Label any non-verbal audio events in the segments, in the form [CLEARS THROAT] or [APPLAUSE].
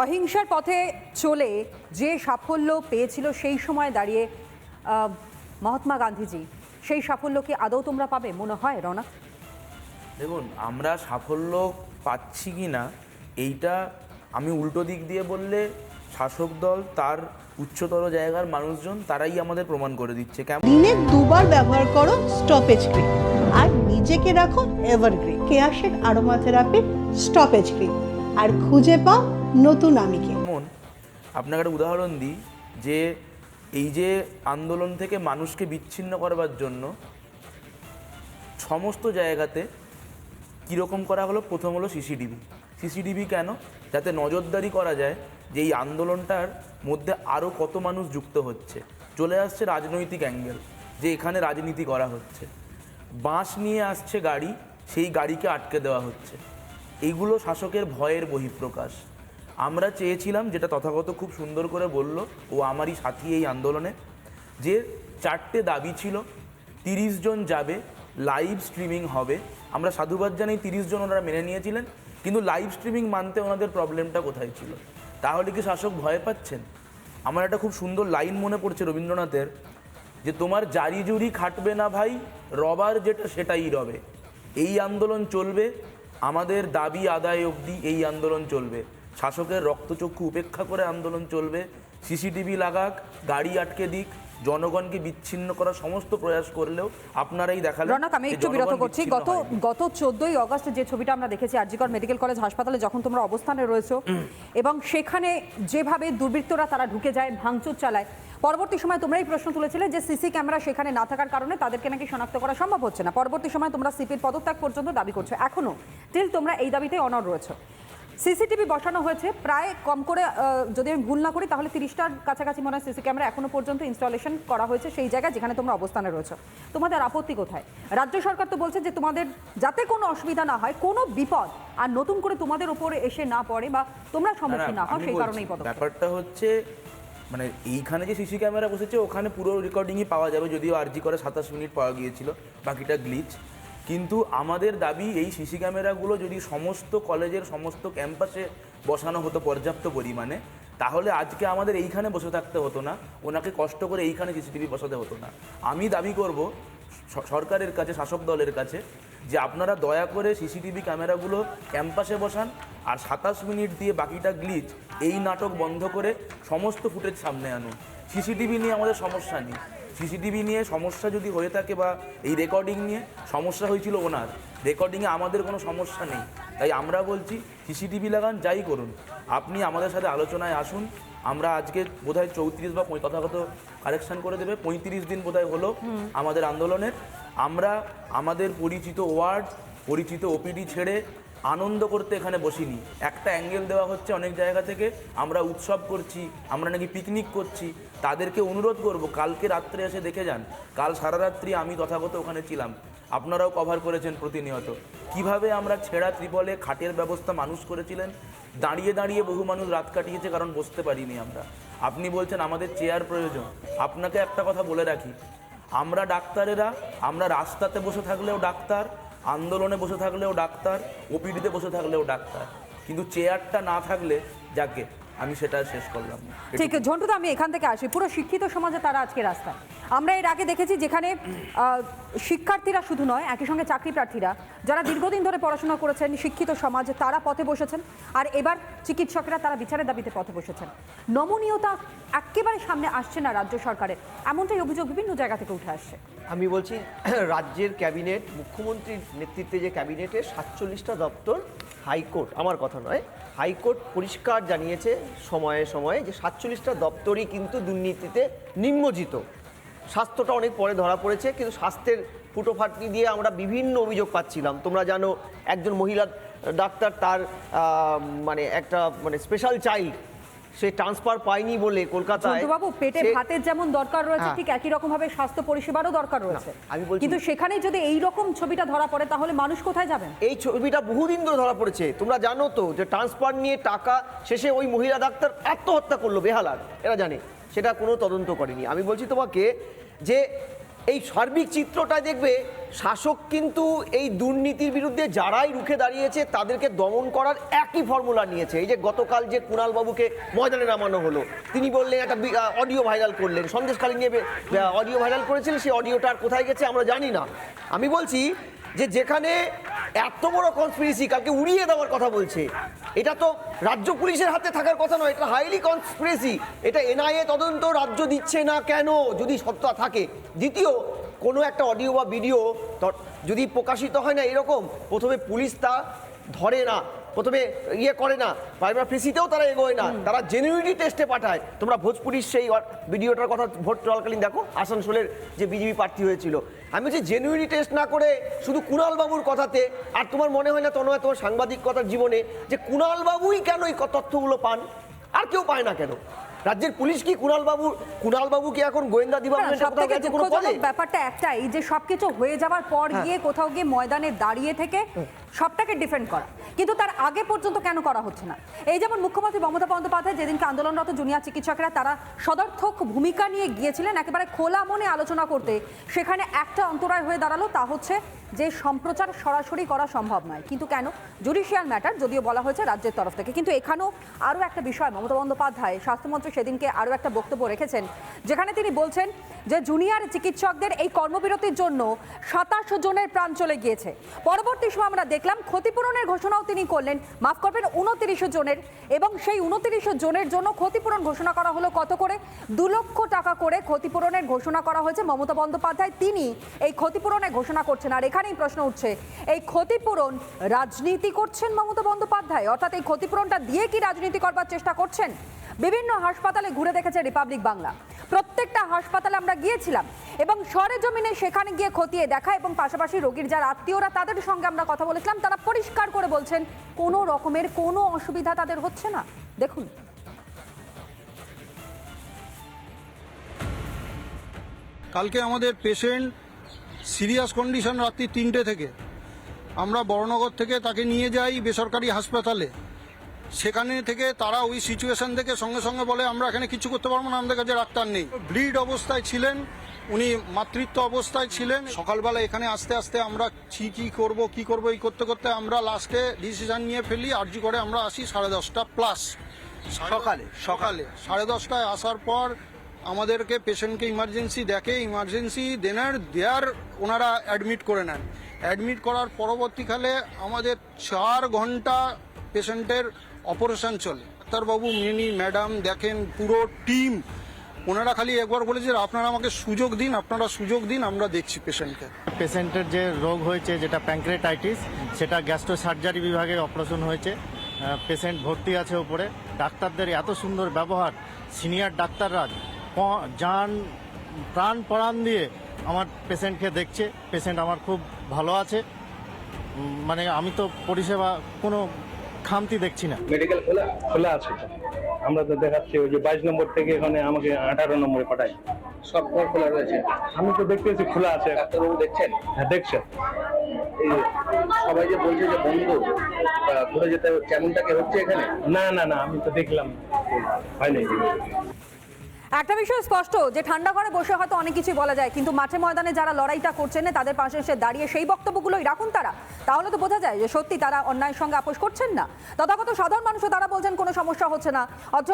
অহিংসার পথে চলে যে সাফল্য পেয়েছিল সেই সময় দাঁড়িয়ে মহাত্মা গান্ধীজি সেই সাফল্য কি আদৌ তোমরা পাবে? মনে হয় রনা? দেখুন আমরা সাফল্য পাচ্ছি কি না এইটা আমি উল্টো দিক দিয়ে বললে শাসক দল তার উচ্চতর জায়গার মানুষজন তারাই আমাদের প্রমাণ করে দিচ্ছে। কেমন? দিনে দুবার ব্যবহার করো স্টপেজ ক্রিম আর নিজেকে রাখো evergreen Keya Seth aroma therapy stop age cream আর খুঁজে পাও নতুন আমিকে। আপনাকে একটা উদাহরণ দিই, যে এই যে আন্দোলন থেকে মানুষকে বিচ্ছিন্ন করবার জন্য সমস্ত জায়গাতে কীরকম করা হলো? প্রথম হলো সিসিটিভি। সিসিটিভি কেন? যাতে নজরদারি করা যায় যে এই আন্দোলনটার মধ্যে আরও কত মানুষ যুক্ত হচ্ছে। চলে আসছে রাজনৈতিক অ্যাঙ্গেল, যে এখানে রাজনীতি করা হচ্ছে। বাঁশ নিয়ে আসছে গাড়ি, সেই গাড়িকে আটকে দেওয়া হচ্ছে। এইগুলো শাসকের ভয়ের বহিঃপ্রকাশ। আমরা চেয়েছিলাম, যেটা তথাগত খুব সুন্দর করে বলল, ও আমারই সাথী এই আন্দোলনে, যে চারটে দাবি ছিল, তিরিশ জন যাবে লাইভ স্ট্রিমিং হবে। আমরা সাধুবাদ জানাই তিরিশ জন ওনারা মেনে নিয়েছিলেন, কিন্তু লাইভ স্ট্রিমিং মানতে ওনাদের প্রবলেমটা কোথায় ছিল? তাহলে কি শাসক ভয় পাচ্ছেন? আমার একটা খুব সুন্দর লাইন মনে পড়ছে রবীন্দ্রনাথের, যে তোমার জারি জুরি খাটবে না ভাই, রবার যেটা সেটাই রবে। এই আন্দোলন চলবে, আমাদের দাবি আদায় অবধি এই আন্দোলন চলবে। শাসকের রক্তচক্ষু উপেক্ষা করে আন্দোলন চলবে। সিসিটিভি লাগাক গাড়ি আটকে দিক জনগণকে বিচ্ছিন্ন করার সমস্ত প্রয়াস করলেও আপনারাই দেখালেন রনক আমি একটু বিরত করছি। গত গত চোদ্দই অগস্ট যে ছবিটা আমরা দেখেছি আরজিকর মেডিকেল কলেজ হাসপাতালে যখন তোমরা অবস্থানে রয়েছো [CLEARS THROAT] এবং সেখানে যেভাবে দুর্বৃত্তরা তারা ঢুকে যায় ভাঙচুর চালায় পরবর্তী সময় তোমরা এই প্রশ্ন তুলেছিলে যে সিসি ক্যামেরা সেখানে না থাকার কারণে তাদেরকে নাকি শনাক্ত করা সম্ভব হচ্ছে না। পরবর্তী সময় তোমরা সিপির পদত্যাগ পর্যন্ত দাবি করছ। এখনও টিল তোমরা এই দাবিতে অনড় রয়েছো। সিসিটিভি বসানো হয়েছে। প্রায় কম করে যদি আমি ভুল না করি তাহলে তিরিশটার কাছাকাছি মনে হয় সিসি ক্যামেরা এখনও পর্যন্ত ইনস্টলেশন করা হয়েছে সেই জায়গায় যেখানে তোমরা অবস্থানে রয়েছে। তোমাদের আপত্তি কোথায়? রাজ্য সরকার তো বলছে যে তোমাদের যাতে কোনো অসুবিধা না হয় কোনো বিপদ আর নতুন করে তোমাদের উপরে এসে না পড়ে বা তোমরা সম্মুখীন না হও সেই কারণেই ব্যাপারটা হচ্ছে মানে এইখানে যে সিসি ক্যামেরা বসেছে ওখানে পুরো রেকর্ডিংই পাওয়া যাবে যদিও আরজি করে সাতাশ মিনিট পাওয়া গিয়েছিল বাকিটা গ্লিচ কিন্তু আমাদের দাবি এই সিসি ক্যামেরাগুলো যদি সমস্ত কলেজের সমস্ত ক্যাম্পাসে বসানো হতো পর্যাপ্ত পরিমাণে, তাহলে আজকে আমাদের এইখানে বসে থাকতে হতো না, ওনাকে কষ্ট করে এইখানে সিসিটিভি বসাতে হতো না। আমি দাবি করব সরকারের কাছে, শাসক দলের কাছে, যে আপনারা দয়া করে সিসিটিভি ক্যামেরাগুলো ক্যাম্পাসে বসান আর সাতাশ মিনিট দিয়ে বাকিটা গ্লিচ এই নাটক বন্ধ করে সমস্ত ফুটেজ সামনে আনুন। সিসিটিভি নিয়ে আমাদের সমস্যা নেই। সিসিটিভি নিয়ে সমস্যা যদি হয়ে থাকে বা এই রেকর্ডিং নিয়ে সমস্যা হয়েছিল ওনার রেকর্ডিংয়ে আমাদের কোনো সমস্যা নেই। তাই আমরা বলছি সিসিটিভি লাগান যাই করুন। আপনি আমাদের সাথে আলোচনায় আসুন আমরা আজকে বোধহয় চৌত্রিশ বা তথাগত কারেকশন করে দেবে পঁয়ত্রিশ দিন বোধহয় হলো আমাদের আন্দোলনের। আমরা আমাদের পরিচিত ওয়ার্ড পরিচিত ওপিডি ছেড়ে আনন্দ করতে এখানে বসিনি। একটা অ্যাঙ্গেল দেওয়া হচ্ছে অনেক জায়গা থেকে, আমরা উৎসব করছি, আমরা নাকি পিকনিক করছি। তাদেরকে অনুরোধ করব, কালকে রাত্রে এসে দেখে যান। কাল সারা রাত্রি আমি তথাগত ওখানে ছিলাম। আপনারাও কভার করেছেন প্রতিনিয়ত। কীভাবে আমরা ছেঁড়া ত্রিপলে খাটের ব্যবস্থা মানুষ করেছিলেন? দাঁড়িয়ে দাঁড়িয়ে বহু মানুষ রাত কাটিয়েছে, কারণ বসতে পারিনি আমরা। আপনি বলছেন আমাদের চেয়ার প্রয়োজন। আপনাকে একটা কথা বলে রাখি। আমরা ডাক্তারেরা, আমরা রাস্তাতে বসে থাকলেও ডাক্তার আন্দোলনে বসে থাকলেও ডাক্তার ওপিডিতে বসে থাকলেও ডাক্তার। কিন্তু চেয়ারটা না থাকলে যাকে? আমি সেটা শেষ করলাম ঠিক ঝন্টু আমি এখান থেকে আসি। পুরো শিক্ষিত সমাজে তারা আজকে রাস্তায় আমরা এর আগে দেখেছি যেখানে শিক্ষার্থীরা শুধু নয় একই সঙ্গে চাকরি প্রার্থীরা যারা দীর্ঘদিন ধরে পড়াশোনা করেছেন শিক্ষিত সমাজ তারা পথে বসেছেন আর এবার চিকিৎসকেরা তারা বিচারের দাবিতে পথে বসেছেন। নমনীয়তা একেবারে সামনে আসছে না রাজ্য সরকারের। এমনটাই অভিযোগ বিভিন্ন জায়গা থেকে উঠে আসছে। আমি বলছি [CLEARS THROAT] রাজ্যের ক্যাবিনেট মুখ্যমন্ত্রীর নেতৃত্বে যে ক্যাবিনেটে সাতচল্লিশটা দপ্তর হাইকোর্ট, আমার কথা নয়, হাইকোর্ট পরিষ্কার জানিয়েছে সময়ে সময়ে যে সাতচল্লিশটা দপ্তরই কিন্তু দুর্নীতিতে নিম্নজিত। স্বাস্থ্যটা অনেক পরে ধরা পড়েছে, কিন্তু স্বাস্থ্যের ফুটোফাটনি দিয়ে আমরা বিভিন্ন অভিযোগ পাচ্ছিলাম। তোমরা জানো, একজন মহিলা ডাক্তার তার মানে একটা মানে স্পেশাল চাইল্ড সে ট্রান্সফার পায়নি বলে কলকাতায় বাবু পেটে ভাতের যেমন দরকার রয়েছে হ্যাঁ। ঠিক একই রকম ভাবে স্বাস্থ্য পরিষেবারও দরকার রয়েছে। আমি বলছি- কিন্তু সেখানে যদি এই রকম ছবিটা ধরা পড়ে তাহলে মানুষ কোথায় যাবেন? এই ছবিটা বহুদিন ধরে ধরা পড়েছে। তোমরা জানো তো যে ট্রান্সফার নিয়ে টাকা শেষে ওই মহিলা ডাক্তার আত্মহত্যা করল বেহালার। এরা জানে। সেটা কোনো তদন্ত করেনি। আমি বলছি তোমাকে যে এই সার্বিক চিত্রটা দেখবে, শাসক কিন্তু এই দুর্নীতির বিরুদ্ধে যারাই রুখে দাঁড়িয়েছে, তাদেরকে দমন করার একই ফর্মুলা নিয়েছে। এই যে গতকাল যে কুণালবাবুকে ময়দানে নামানো হলো, তিনি বললেন, একটা অডিও ভাইরাল করলেন। সন্দেশকালীন নিয়ে অডিও ভাইরাল করেছিলেন সেই অডিওটা আর কোথায় গেছে আমরা জানি না। আমি বলছি যে যেখানে এত বড় কনস্পিরেসি কালকে উড়িয়ে দেওয়ার কথা বলছে। এটা তো রাজ্য পুলিশের হাতে থাকার কথা নয়, এটা হাইলি কনস্পিরেসি এটা এনআইএ তদন্ত রাজ্য দিচ্ছে না কেন? যদি সত্তা থাকে। দ্বিতীয়, কোনো একটা অডিও বা ভিডিও যদি প্রকাশিত হয় না এরকম, প্রথমে পুলিশ তা ধরে না। প্রথমে ইয়ে করে না প্রাইমার ফেসিতেও তারা এগোয় না তারা জেনুইনলি টেস্টে পাঠায়। তোমরা ভোজপুরির সেই ভিডিওটার কথা ভোট চলাকালীন দেখো আসানসোলের যে বিজেপি প্রার্থী হয়েছিল। আমি বলছি জেনুইনলি টেস্ট না করে শুধু কুণাল বাবুর কথাতে আর তোমার মনে হয় না তনয় তোমার সাংবাদিকতার জীবনে যে কুণাল বাবুই কেন এই তথ্যগুলো পান? আর কেউ পায় না কেন? রাজ্যের পুলিশ কি কুণাল বাবু কুণাল বাবু কি এখন গোয়েন্দা ডিপার্টমেন্টে সব কোথাও থেকে গেছে কোনো পদে? ব্যাপারটা একটাই যে সবকিছু হয়ে যাওয়ার পর হ্যাঁ। গিয়ে কোথাও গিয়ে ময়দানে দাঁড়িয়ে থেকে সবটাকে ডিফেন্ড করা। কিন্তু তার আগে পর্যন্ত কেন করা হচ্ছে না? এই যেমন মুখ্যমন্ত্রী মমতা বন্দ্যোপাধ্যায় যেদিনকে আন্দোলনরত জুনিয়র চিকিৎসকরা তারা সদর্থক ভূমিকা নিয়ে গিয়েছিলেন একেবারে খোলা মনে আলোচনা করতে সেখানে একটা অন্তরায় হয়ে দাঁড়াল তা হচ্ছে যে সম্প্রচার সরাসরি করা সম্ভব নয়। কিন্তু কেন? জুডিশিয়াল ম্যাটার যদিও বলা হয়েছে রাজ্যের তরফ থেকে। কিন্তু এখানেও আরও একটা বিষয় মমতা বন্দ্যোপাধ্যায় স্বাস্থ্যমন্ত্রী সেদিনকে আরও একটা বক্তব্য রেখেছেন, যেখানে তিনি বলছেন যে জুনিয়র চিকিৎসকদের এই কর্মবিরতির জন্য সাতাশ জনের প্রাণ চলে গিয়েছে। পরবর্তী সময় আমরা দেখলাম ক্ষতিপূরণের ঘোষণাও তিনি করলেন। মাফ করবেন, উনত্রিশ জনের এবং সেই উনত্রিশ জনের জন্য ক্ষতিপূরণ ঘোষণা করা হলো কত করে? দু লক্ষ টাকা করে ক্ষতিপূরণের ঘোষণা করা হয়েছে। মমতা বন্দ্যোপাধ্যায় তিনি এই ক্ষতিপূরণের ঘোষণা করছেন। আর এখানেই প্রশ্ন উঠছে, এই ক্ষতিপূরণ রাজনীতি করছেন মমতা বন্দ্যোপাধ্যায়? অর্থাৎ এই ক্ষতিপূরণটা দিয়ে কি রাজনীতি করবার চেষ্টা করছেন? বিভিন্ন হাসপাতালে ঘুরে দেখেছে রিপাবলিক বাংলা। প্রত্যেকটা হাসপাতালে আমরা গিয়েছিলাম এবং সরেজমিনে সেখানে গিয়ে খতিয়ে দেখা এবং পাশাপাশি রোগীর যারা আত্মীয়রা তাদের সঙ্গে আমরা কথা বলেছিলাম, তারা পরিষ্কার করে বলছেন, কোনো রকমের কোনো অসুবিধা তাদের হচ্ছে না। দেখুন। কালকে আমাদের পেশেন্ট সিরিয়াস কন্ডিশন রাত্রি তিনটে থেকে। আমরা বড়নগর থেকে তাকে নিয়ে যাই বেসরকারি হাসপাতালে। সেখানে থেকে তারা ওই সিচুয়েশন থেকে সঙ্গে সঙ্গে বলে আমরা এখানে কিছু করতে পারব না আমাদের কাছে ডাক্তার নেই। ব্লিড অবস্থায় ছিলেন উনি মাতৃত্ব অবস্থায় ছিলেন। সকালবেলা এখানে আস্তে আস্তে আমরা কি কি করব কি করব এই করতে করতে আমরা লাস্টে ডিসিশন নিয়ে ফেলি আরজি করে আমরা আসি সাড়ে দশটা প্লাস সকালে? সকালে। সাড়ে দশটায় আসার পর আমাদেরকে পেশেন্টকে ইমার্জেন্সি দেখে ইমার্জেন্সি দেনার দেয়ার ওনারা অ্যাডমিট করে নেন। অ্যাডমিট করার পরবর্তীকালে আমাদের চার ঘণ্টা পেশেন্টের অপারেশন চলে। ডাক্তারবাবু, মিনি, ম্যাডাম দেখেন পুরো টিম। ওনারা খালি একবার বলেছে আপনারা আমাকে সুযোগ দিন, আপনারা সুযোগ দিন, আমরা দেখছি পেশেন্টকে। পেশেন্টের যে রোগ হয়েছে, যেটা প্যাঙ্ক্রেটাইটিস সেটা গ্যাস্ট্রো সার্জারি বিভাগে অপারেশন হয়েছে। পেশেন্ট ভর্তি আছে উপরে ডাক্তারদের এত সুন্দর ব্যবহার। সিনিয়র ডাক্তাররা যান, প্রাণ পরাণ দিয়ে আমার পেশেন্টকে দেখছে। পেশেন্ট আমার খুব ভালো আছে। মানে আমি তো পরিষেবা কোনো খামতি দেখছি না। মেডিকেল খোলা খোলা আছে তো। আমরা তো দেখাচ্ছি ওই যে বাইশ নম্বর থেকে এখানে আমাকে আঠারো নম্বরে পাঠায়। সব ঘর খোলা রয়েছে। আমি তো দেখতেছি খোলা আছে। ডাক্তারবাবু দেখছেন? হ্যাঁ দেখছেন সবাই যে বলছে যে বন্ধ ঘুরে যেতে কেমনটাকে হচ্ছে এখানে? না না না আমি তো দেখলাম। হয় নাই একটা বিষয় স্পষ্ট, যে ঠান্ডা ঘরে বসে হয়তো অনেক কিছুই বলা যায়, কিন্তু মাঠে ময়দানে যারা লড়াইটা করছেন তাদের পাশে এসে দাঁড়িয়ে সেই বক্তব্যগুলোই রাখুন তারা। তাহলে তো বোঝা যায় যে সত্যি তারা অন্যায়ের সঙ্গে আপোষ করছেন না। তথাগত সাধারণ মানুষও তারা বলছেন কোনো সমস্যা হচ্ছে না। অথচ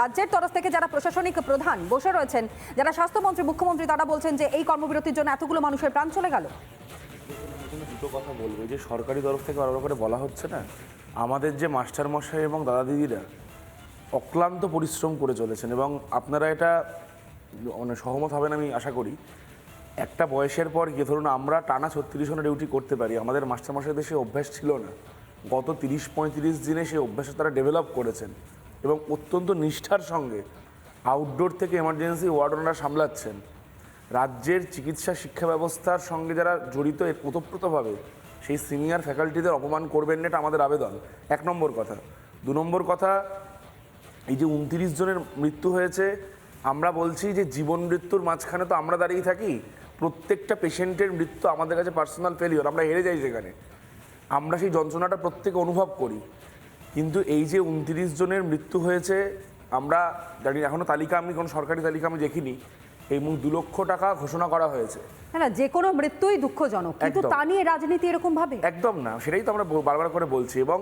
রাজ্যের তরফ থেকে যারা প্রশাসনিক প্রধান বসে রয়েছেন, যারা স্বাস্থ্যমন্ত্রী, মুখ্যমন্ত্রী, তারা বলছেন যে এই কর্মবিরতির জন্য এতগুলো মানুষের প্রাণ চলে গেল। দুটো কথা বলব, যে সরকারি তরফ থেকে বারবার করে বলা হচ্ছে না? আমাদের যে মাস্টার মশাই এবং দাদা দিদিরা অক্লান্ত পরিশ্রম করে চলেছেন এবং আপনারা এটা মানে সহমত হবেন আমি আশা করি। একটা বয়সের পর গিয়ে ধরুন আমরা টানা ছত্রিশ ঘণ্টা ডিউটি করতে পারি, আমাদের মাস্টারমশাইদের সে অভ্যাস ছিল না। গত তিরিশ পঁয়ত্রিশ দিনে সেই অভ্যাসে তারা ডেভেলপ করেছেন এবং অত্যন্ত নিষ্ঠার সঙ্গে আউটডোর থেকে এমার্জেন্সি ওয়ার্ড ওনারা সামলাচ্ছেন। রাজ্যের চিকিৎসা শিক্ষা ব্যবস্থার সঙ্গে যারা জড়িত ওতপ্রোতভাবে সেই সিনিয়র ফ্যাকাল্টিদের অপমান করবেন না, এটা আমাদের আবেদন। এক নম্বর কথা। দু নম্বর কথা এই যে উনত্রিশ জনের মৃত্যু হয়েছে আমরা বলছি যে জীবন মৃত্যুর মাঝখানে তো আমরা দাঁড়িয়ে থাকি। প্রত্যেকটা পেশেন্টের মৃত্যু আমাদের কাছে পার্সোনাল ফেলিওর আমরা হেরে যাই সেখানে। আমরা সেই যন্ত্রণাটা প্রত্যেকে অনুভব করি। কিন্তু এই যে উনত্রিশ জনের মৃত্যু হয়েছে আমরা জানি এখনও তালিকা আমি কোনো সরকারি তালিকা আমি দেখিনি। এবং দু লক্ষ টাকা ঘোষণা করা হয়েছে। না না যে কোনো মৃত্যুই দুঃখজনক কিন্তু তা নিয়ে রাজনীতি এরকম ভাবে? একদম না সেটাই তো আমরা বারবার করে বলছি। এবং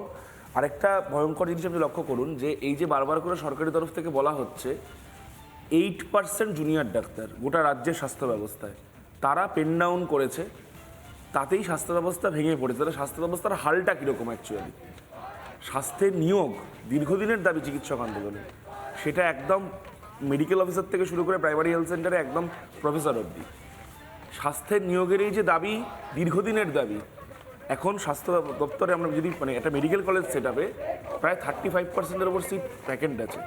আরেকটা ভয়ঙ্কর জিনিস আপনি লক্ষ্য করুন যে এই যে বারবার করে সরকারি তরফ থেকে বলা হচ্ছে এইট পার্সেন্ট জুনিয়র ডাক্তার গোটা রাজ্যের স্বাস্থ্য ব্যবস্থায়। তারা পেন ডাউন করেছে, তাতেই স্বাস্থ্য ব্যবস্থা ভেঙে পড়েছে। তাহলে স্বাস্থ্য ব্যবস্থার হালটা কীরকম অ্যাকচুয়ালি স্বাস্থ্যের নিয়োগ দীর্ঘদিনের দাবি চিকিৎসক আন্দোলনে। সেটা একদম মেডিকেল অফিসার থেকে শুরু করে প্রাইমারি হেলথ সেন্টারে একদম প্রফেসর অবধি। স্বাস্থ্যের নিয়োগের এই যে দাবি, দীর্ঘদিনের দাবি এখন স্বাস্থ্য দপ্তরে আমরা যদি মানে একটা মেডিকেল কলেজ সেট আপে প্রায় থার্টি ফাইভ পার্সেন্টের ওপর সিট ভ্যাকেন্ট আছে।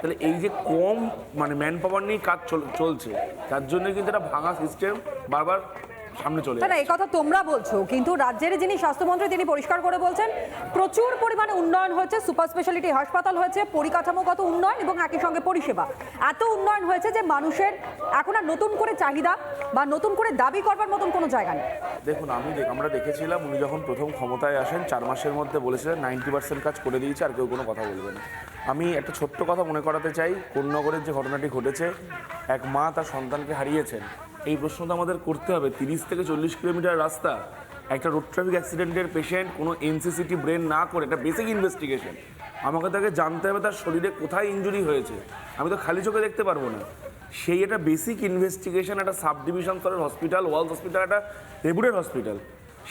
তাহলে এই যে কম মানে ম্যান পাওয়ার নিয়ে কাজ চল- চলছে, তার জন্য কিন্তু একটা ভাঙা সিস্টেম বারবার সামনে চলে না এই কথা তোমরা বলছো কিন্তু রাজ্যের যিনি স্বাস্থ্যমন্ত্রী তিনি পরিষ্কার করে বলছেন প্রচুর পরিমাণে উন্নয়ন হয়েছে সুপার স্পেশালিটি হাসপাতাল হয়েছে পরিকাঠামোগত উন্নয়ন এবং একই সঙ্গে পরিষেবা। এত উন্নয়ন হয়েছে যে মানুষের এখন আর নতুন করে চাহিদা বা নতুন করে দাবি করবার মতন কোনো জায়গা নেই। দেখুন আমি দেখ- আমরা দেখেছিলাম উনি যখন প্রথম ক্ষমতায় আসেন চার মাসের মধ্যে বলেছিলেন নাইনটি পার্সেন্ট কাজ করে দিয়েছে আর কেউ কোনো কথা বলবে না। আমি একটা ছোট্ট কথা মনে করাতে চাই কোন্নগরের যে ঘটনাটি ঘটেছে এক মা তার সন্তানকে হারিয়েছেন। এই প্রশ্নটা আমাদের করতে হবে। তিরিশ থেকে চল্লিশ কিলোমিটার রাস্তা, একটা রোড ট্রাফিক অ্যাক্সিডেন্টের পেশেন্ট কোনো এনসিসিটি ব্রেন না করে একটা বেসিক ইনভেস্টিগেশন আমাকে তাকে জানতে হবে তার শরীরে কোথায় ইনজুরি হয়েছে। আমি তো খালি চোখে দেখতে পারব না। সেই একটা বেসিক ইনভেস্টিগেশন একটা সাব ডিভিশন স্তরের হসপিটাল ওয়ার্ল্ড হসপিটাল একটা রেপুটেড হসপিটাল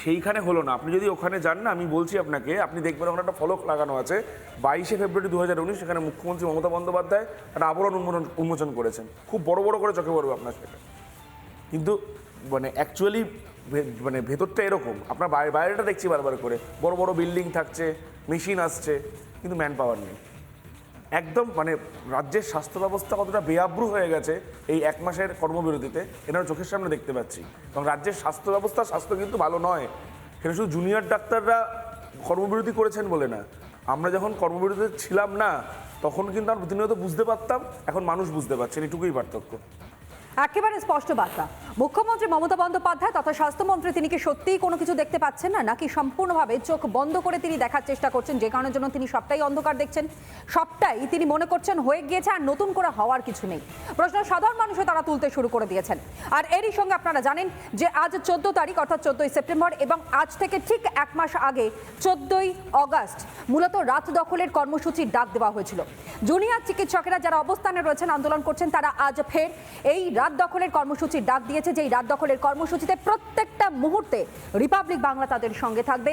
সেইখানে হলো না। আপনি যদি ওখানে যান না, আমি বলছি আপনাকে, আপনি দেখবেন ওখানে একটা ফলক লাগানো আছে। বাইশে ফেব্রুয়ারি দু হাজার উনিশ, সেখানে মুখ্যমন্ত্রী মমতা বন্দ্যোপাধ্যায় একটা আবরণ উন্মোচন করেছেন। খুব বড় বড় করে চোখে পড়বে আপনার সেটা। কিন্তু মানে অ্যাকচুয়ালি মানে ভেতরটা এরকম। আপনার বাইরে বাইরেটা দেখছি বারবার করে। বড় বড় বিল্ডিং থাকছে মেশিন আসছে, কিন্তু ম্যান পাওয়ার নেই। একদম মানে রাজ্যের স্বাস্থ্য ব্যবস্থা কতটা বেআব্রু হয়ে গেছে এই এক মাসের কর্মবিরতিতে এনারা চোখের সামনে দেখতে পাচ্ছি। এবং রাজ্যের স্বাস্থ্য ব্যবস্থা, স্বাস্থ্য কিন্তু ভালো নয়। সেটা শুধু জুনিয়র ডাক্তাররা কর্মবিরতি করেছেন বলে না। আমরা যখন কর্মবিরতিতে ছিলাম না, তখন কিন্তু আমরা প্রতিনিয়ত বুঝতে পারতাম, এখন মানুষ বুঝতে পারছেন এটুকুই পার্থক্য। একেবারে স্পষ্ট বার্তা। মুখ্যমন্ত্রী মমতা বন্দ্যোপাধ্যায় তথা স্বাস্থ্যমন্ত্রী, তিনি কি সত্যিই কোনো কিছু দেখতে পাচ্ছেন না? নাকি সম্পূর্ণভাবে চোখ বন্ধ করে তিনি দেখার চেষ্টা করছেন, যে কারণের জন্য তিনি সবটাই অন্ধকার দেখছেন? সবটাই তিনি মনে করছেন হয়ে গিয়েছে আর নতুন করে হওয়ার কিছু নেই। প্রশ্ন সাধারণ মানুষও তারা তুলতে শুরু করে দিয়েছেন। আর এরই সঙ্গে আপনারা জানেন যে আজ চোদ্দ তারিখ, অর্থাৎ চোদ্দই সেপ্টেম্বর, এবং আজ থেকে ঠিক এক মাস আগে, চোদ্দই অগাস্ট, মূলত রাত দখলের কর্মসূচির ডাক দেওয়া হয়েছিল। জুনিয়র চিকিৎসকেরা যারা অবস্থানে রয়েছেন, আন্দোলন করছেন, তারা আজ ফের এই রাত দখলের কর্মসূচির ডাক দিয়েছে এই রাত দখলের কর্মসূচিতে প্রত্যেকটা মুহূর্তে রিপাবলিক বাংলা তাদের সঙ্গে থাকবে।